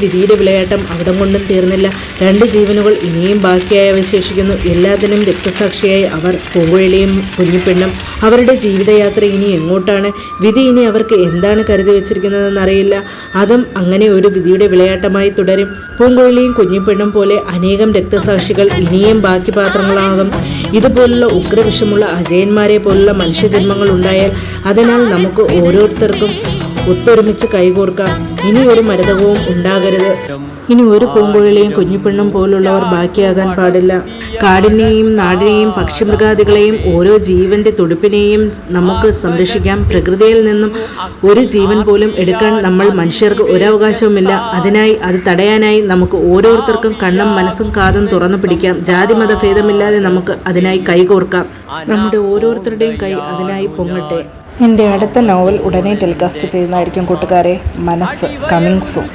വിധിയുടെ വിളയാട്ടം അവിടം കൊണ്ടും തീർന്നില്ല. രണ്ട് ജീവനുകൾ ഇനിയും ബാക്കിയായി അവശേഷിക്കുന്നു. എല്ലാത്തിനും രക്തസാക്ഷിയായി അവർ പൂങ്കുഴലിയും കുഞ്ഞിപ്പെണ്ണും. അവരുടെ ജീവിതയാത്ര ഇനി എങ്ങോട്ടാണ്? വിധി ഇനി അവർക്ക് എന്താണ് കരുതി വെച്ചിരിക്കുന്നതെന്ന് അറിയില്ല അതും അങ്ങനെ ഒരു വിധിയുടെ വിളയാട്ടമായി തുടരും. പൂങ്കുഴലിയും കുഞ്ഞിപ്പെണ്ണും പോലെ അനേകം രക്തസാക്ഷികൾ ഇനിയും ബാക്കി പാത്രങ്ങളാകും. ഇതുപോലുള്ള ഉഗ്രവിഷമുള്ള അജയന്മാരെ പോലുള്ള മനുഷ്യജന്മങ്ങൾ ഉണ്ടായാൽ അതിനാൽ നമുക്ക് ഓരോരുത്തർക്കും ഒത്തൊരുമിച്ച് കൈകോർക്കാം. ഇനി ഒരു മരതകവും ഉണ്ടാകരുത്. ഇനി ഒരു പൂങ്കുഴലിയും കുഞ്ഞിപ്പെണ്ണും പോലുള്ളവർ ബാക്കിയാകാൻ പാടില്ല. കാടിനെയും നാടിനെയും പക്ഷിമൃഗാദികളെയും ഓരോ ജീവന്റെ തുടുപ്പിനെയും നമുക്ക് സംരക്ഷിക്കാം. പ്രകൃതിയിൽ നിന്നും ഒരു ജീവൻ പോലും എടുക്കാൻ നമ്മൾ മനുഷ്യർക്ക് ഒരവകാശവുമില്ല. അതിനായി അത് തടയാനായി നമുക്ക് ഓരോരുത്തർക്കും കണ്ണും മനസ്സും കാതും തുറന്നു പിടിക്കാം. ജാതി മതഭേദമില്ലാതെ നമുക്ക് അതിനായി കൈകോർക്കാം. നമ്മുടെ ഓരോരുത്തരുടെയും കൈ അതിനായി പൊങ്ങട്ടെ. എന്റെ അടുത്ത നോവൽ ഉടനെ ടെലികാസ്റ്റ് ചെയ്യുന്നതായിരിക്കും കൂട്ടുകാരെ. മനസ്സ് കമ്മിങ് സൂൺ.